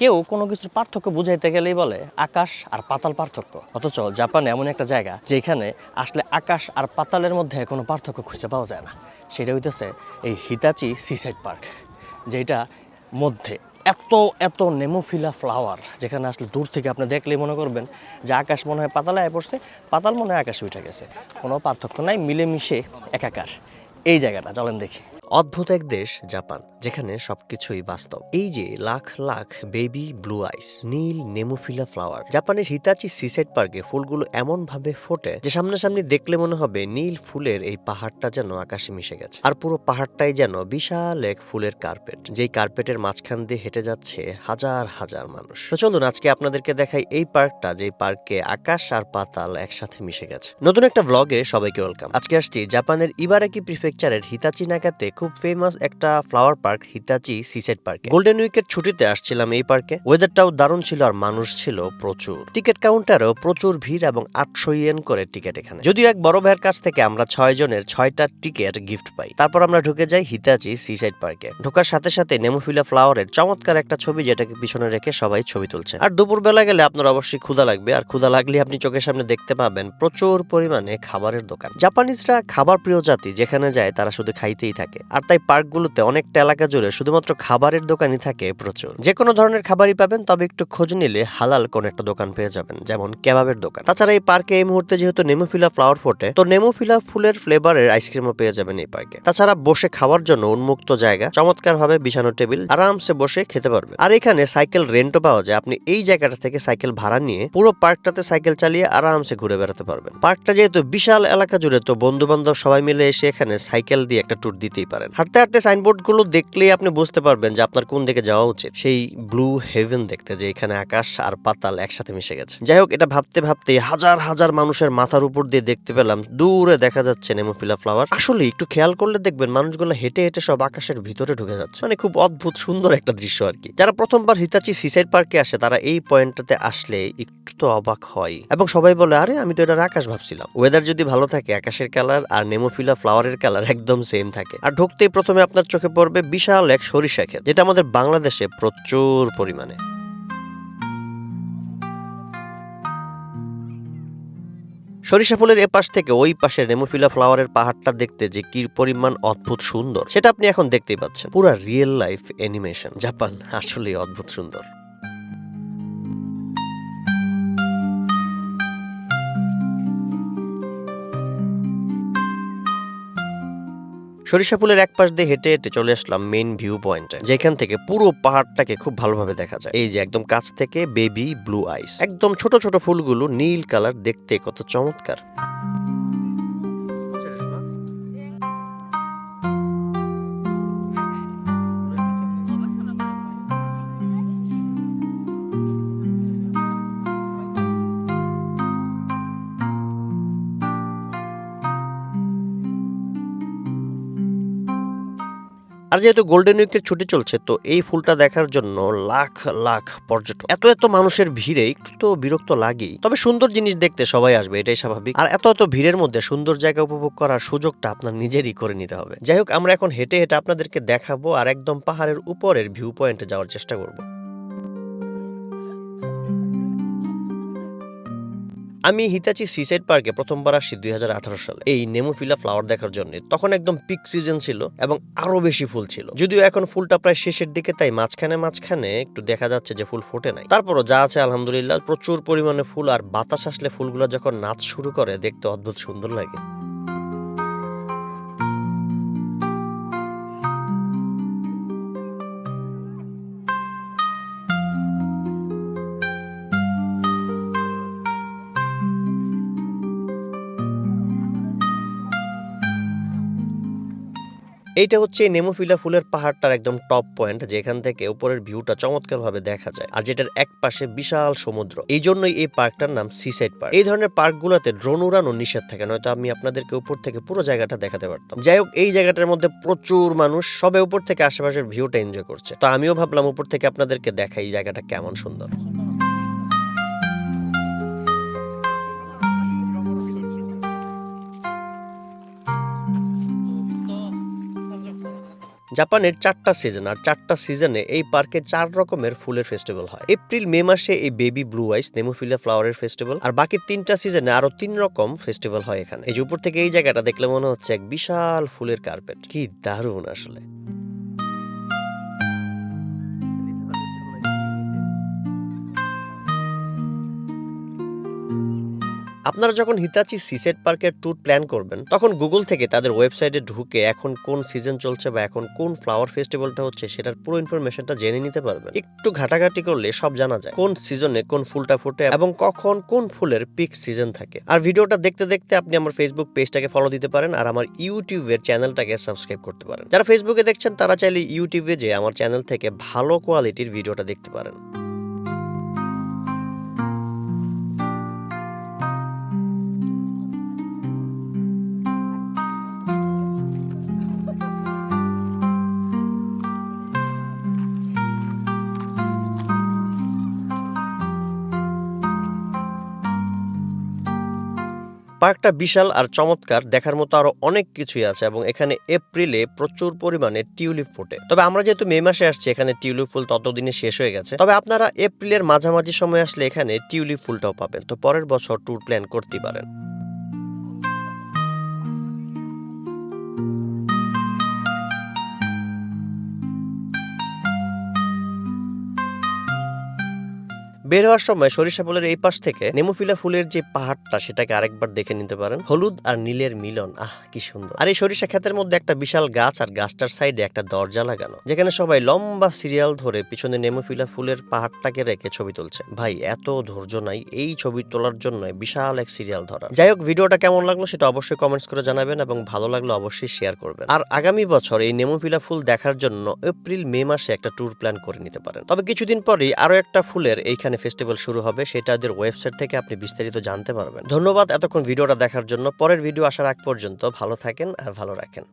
কেউ কোনো কিছুর পার্থক্য বুঝাইতে গেলেই বলে আকাশ আর পাতাল পার্থক্য। অথচ জাপানে এমন একটা জায়গা যেখানে আসলে আকাশ আর পাতালের মধ্যে কোনো পার্থক্য খুঁজে পাওয়া যায় না। সেটা হইতেছে এই হিতাচি সিসাইড পার্ক, যেটা মধ্যে এত এত নেমোফিলা ফ্লাওয়ার, যেখানে আসলে দূর থেকে আপনি দেখলেই মনে করবেন যে আকাশ মনে হয় পাতালায় পড়ছে, পাতাল মনে হয় আকাশে উঠে গেছে। কোনো পার্থক্য নাই, মিলেমিশে একাকার। এই জায়গাটা, চলেন দেখি। অদ্ভুত এক দেশ, জাপান, যেখানে সবকিছুই বাস্তব। এই যে lakh lakh baby blue eyes, নীল নেমোফিলা ফ্লাওয়ার, জাপানের হিতাচি সিসাইড পার্কে ফুলগুলো এমন ভাবে ফোটে যে সামনাসামনি দেখলে মনে হবে নীল ফুলের এই পাহাড়টা যেন আকাশে মিশে গেছে। আর পুরো পাহাড়টাই যেন বিশাল এক ফুলের কার্পেট, যেই কার্পেটের মাঝখান দিয়ে হেঁটে যাচ্ছে হাজার হাজার মানুষ। তো চলুন, আজকে আপনাদেরকে দেখাই এই পার্কটা যে পার্কে আকাশ আর পাতাল একসাথে মিশে গেছে। নতুন একটা ব্লগে সবাইকে ওয়েলকাম আজকে আসছি জাপানের ইবারাকি প্রিফেকচারের হিতাচি নাকাতে খুব ফেমাস একটা ফ্লাওয়ার পার্ক হিতাচি সিসাইড পার্কে গোল্ডেন উইকের ছুটিতে আসছিলাম এই পার্কে ওয়েদারটাও দারুণ ছিল আর মানুষ ছিল প্রচুর। টিকিট কাউন্টারেও প্রচুর ভিড় এবং আটশো ইয়েন করে টিকিট এখানে। যদিও এক বড় ভাইয়ের কাছ থেকে আমরা ছয় জনের ছয়টা টিকিট গিফট পাই। তারপর আমরা ঢুকে যাই হিতাচি সিসাইড পার্কে ঢোকার সাথে সাথে নেমোফিলা ফ্লাওয়ারের চমৎকার একটা ছবি যেটাকে পিছনে রেখে সবাই ছবি তুলছে। আর দুপুর বেলা গেলে আপনার অবশ্যই ক্ষুধা লাগবে। আর ক্ষুধা লাগলে আপনি চোখের সামনে দেখতে পাবেন প্রচুর পরিমাণে খাবারের দোকান। জাপানিজরা খাবার প্রিয় জাতি। যেখানে যায় তারা শুধু খাইতেই থাকে। আর তাই পার্কগুলোতে অনেকটা এলাকা জুড়ে শুধুমাত্র খাবারের দোকানই থাকে প্রচুর। যে কোনো ধরনের খাবারই পাবেন, তবে একটু খোঁজ নিলে হালাল কোন একটা দোকান পেয়ে যাবেন, যেমন কেবাবের দোকান। তাছাড়া এই পার্কে এই মুহূর্তে যেহেতু নেমোফিলা ফ্লাওয়ার ফোটে তো নেমোফিলা ফুলের ফ্লেভারের আইসক্রিমও পেয়ে যাবেন এই পার্কে। তাছাড়া বসে খাওয়ার জন্য উন্মুক্ত জায়গা চমৎকার ভাবে বিছানো টেবিল, আরামসে বসে খেতে পারবেন আর এখানে সাইকেল রেন্টও পাওয়া যায়, আপনি এই জায়গাটা থেকে সাইকেল ভাড়া নিয়ে পুরো পার্কটাতে সাইকেল চালিয়ে আরামসে ঘুরে বেড়াতে পারবেন। পার্কটা যেহেতু বিশাল এলাকা জুড়ে, তো বন্ধু বান্ধব সবাই মিলে এসে এখানে সাইকেল দিয়ে একটা ট্যুর দিতেই পারেন। হাঁটতে হাঁটতে সাইনবোর্ডগুলো দেখলেই আপনি বুঝতে পারবেন যে আপনার কোন দিকে যাওয়া উচিত। সেই ব্লু হেভেন দেখতে যে এখানে আকাশ আর পাতাল একসাথে মিশে গেছে। যাই হোক, এটা ভাবতে ভাবতে হাজার হাজার মানুষের মাথার উপর দিয়ে দেখতে পেলাম, দূরে দেখা যাচ্ছে নেমোফিলা ফ্লাওয়ার আসলে একটু খেয়াল করলে দেখবেন মানুষগুলো হেঁটে হেঁটে সব আকাশের ভিতরে ঢুকে যাচ্ছে। মানে খুব অদ্ভুত, সুন্দর একটা দৃশ্য আর কি। যারা প্রথমবার হিতাচি সিসাইড পার্কে আসে, তারা এই পয়েন্টটাতে আসলে একটু তো অবাক হয়। এবং সবাই বলে, আরে, আমি তো এটার আকাশ ভাবছিলাম। ওয়েদার যদি ভালো থাকে, আকাশের কালার আর নেমোফিলা ফ্লাওয়ারের কালার একদম সেম থাকে। আর ঢুকতেই প্রথমে আপনার চোখে পড়বে বিশাল এক সরিষা ক্ষেত, যেটা আমাদের বাংলাদেশে প্রচুর পরিমাণে। সরিষা ফুলের এপাশ থেকে ওই পাশে নেমোফিলা ফ্লাওয়ারের পাহাড়টা দেখতে যে কি পরিমাণ অদ্ভুত সুন্দর, সেটা আপনি এখন দেখতেই পাচ্ছেন। পুরো রিয়েল লাইফ অ্যানিমেশন, জাপান আসলেই অদ্ভুত সুন্দর। সরিষা পুলের এক পাশ দিয়ে হেঁটে হেঁটে চলে আসলাম মেন ভিউ পয়েন্টে যেখান থেকে পুরো পাহাড়টাকে খুব ভালোভাবে দেখা যায়। এই যে একদম কাছ থেকে বেবি ব্লু আইস একদম ছোট ছোট ফুলগুলো নীল কালার দেখতে কত চমৎকার। আর যেহেতু গোল্ডেন উইকের ছুটি চলছে, তো এই ফুলটা দেখার জন্য লাখ লাখ পর্যটক। এত এত মানুষের ভিড়ে একটু তো বিরক্ত লাগেই। তবে সুন্দর জিনিস দেখতে সবাই আসবে, এটাই স্বাভাবিক। আর এত এত ভিড়ের মধ্যে সুন্দর জায়গা উপভোগ করার সুযোগটা আপনার নিজেরই করে নিতে হবে। যাই হোক, আমরা এখন হেঁটে হেঁটে আপনাদেরকে দেখাবো আর একদম পাহাড়ের উপরের ভিউ পয়েন্টে যাওয়ার চেষ্টা করব। আমি হিতাচি সিসাইড পার্কে প্রথমবার আসছি দুই সালে। এই নেমোফিলা ফ্লাওয়ার দেখার জন্য। তখন একদম পিক সিজন ছিল এবং আরও বেশি ফুল ছিল। যদিও এখন ফুলটা প্রায় শেষের দিকে, তাই মাঝখানে মাঝখানে একটু দেখা যাচ্ছে যে ফুল ফোটে নাই। তারপরও যা আছে, আলহামদুলিল্লাহ, প্রচুর পরিমাণে ফুল আর বাতাস আসলে ফুলগুলো যখন নাচ শুরু করে, দেখতে অদ্ভুত সুন্দর লাগে। এইটা হচ্ছে নেমোফিলা ফুলের পাহাড়টার একদম টপ পয়েন্ট যেখান থেকে উপরের ভিউটা চমৎকার ভাবে দেখা যায়। আর যেটার এক পাশে বিশাল সমুদ্র। এই জন্যই এই পার্কটার নাম সিসাইড পার্ক এই ধরনের পার্কগুলোতে ড্রোন উড়ানো নিষেধ থাকে, নয়তো আমি আপনাদেরকে উপর থেকে পুরো জায়গাটা দেখাতে পারতাম। যাই হোক, এই জায়গাটার মধ্যে প্রচুর মানুষ, সবে উপর থেকে আশেপাশের ভিউটা এনজয় করছে। তো আমিও ভাবলাম উপর থেকে আপনাদেরকে দেখাই জায়গাটা কেমন সুন্দর। জাপানের চারটা সিজন আর চারটা সিজনে এই পার্কে চার রকমের ফুলের ফেস্টিভ্যাল হয়। এপ্রিল মে মাসে এই বেবি ব্লু আইস নেমোফিলা ফ্লাওয়ারের ফেস্টিভ্যাল আর বাকি তিনটা সিজনে আরও তিন রকম ফেস্টিভ্যাল হয় এখানে। এই যে উপর থেকে এই জায়গাটা দেখলে মনে হচ্ছে এক বিশাল ফুলের কার্পেট কি দারুণ আসলে। আপনারা যখন হিতাচি সিসেট পার্কের ট্যুর প্ল্যান করবেন, তখন গুগল থেকে তাদের ওয়েবসাইটে ঢুকে এখন কোন সিজন চলছে বা এখন কোন ফ্লাওয়ার ফেস্টিভ্যালটা হচ্ছে সেটার পুরো ইনফরমেশনটা জেনে নিতে পারবেন। একটু ঘাটাঘাটি করলে সব জানা যায় কোন সিজনে কোন ফুলটা ফোটে এবং কখন কোন ফুলের পিক সিজন থাকে। আর ভিডিওটা দেখতে দেখতে আপনি আমার ফেসবুক পেজটাকে ফলো দিতে পারেন আর আমার ইউটিউবের চ্যানেলটাকে সাবস্ক্রাইব করতে পারেন। যারা ফেসবুকে দেখছেন, তারা চাইলে ইউটিউবে যে আমার চ্যানেল থেকে ভালো কোয়ালিটির ভিডিওটা দেখতে পারেন। পার্কটা বিশাল আর চমৎকার দেখার মতো আরও অনেক কিছুই আছে এবং এখানে এপ্রিলে প্রচুর পরিমাণে টিউলিপ ফোটে। তবে আমরা যেহেতু মে মাসে আসছি, এখানে টিউলিপ ফুল ততদিনে শেষ হয়ে গেছে। তবে আপনারা এপ্রিলের মাঝামাঝি সময় আসলে এখানে টিউলিপ ফুলটাও পাবেন। তো পরের বছর ট্যুর প্ল্যান করতে পারেন। বের হওয়ার সময় সরিষা ফুলের এই পাশ থেকে নেমোফিলা ফুলের যে পাহাড়টা, সেটাকে আরেকবার দেখে নিতে পারেন। হলুদ আর নীলের মিলন, আহ, কি সুন্দর। আর এই সরিষা ক্ষেতের মধ্যে একটা বিশাল গাছ, আর গাছটার সাইডে একটা দরজা লাগানো, যেখানে সবাই লম্বা সিরিয়াল ধরে পিছনে নেমোফিলা ফুলের পাহাড়টাকে রেখে ছবি তুলছে। ভাই, এত ধৈর্য নাই এই ছবি তোলার জন্য বিশাল এক সিরিয়াল ধরা। যাই হোক, ভিডিওটা কেমন লাগল সেটা অবশ্যই কমেন্টস করে জানাবেন এবং ভালো লাগল অবশ্যই শেয়ার করবেন। আর আগামী বছর এই নেমোফিলা ফুল দেখার জন্য এপ্রিল মে মাসে একটা ট্যুর প্ল্যান করে নিতে পারেন। তবে কিছুদিন পরেই আরও একটা ফুলের এইখানে ফেস্টিভ্যাল শুরু হবে, সেটা ওদের ওয়েবসাইট থেকে আপনি বিস্তারিত জানতে পারবেন। ধন্যবাদ এতক্ষণ ভিডিওটা দেখার জন্য। পরের ভিডিও আসার আগ পর্যন্ত ভালো থাকেন আর ভালো রাখেন।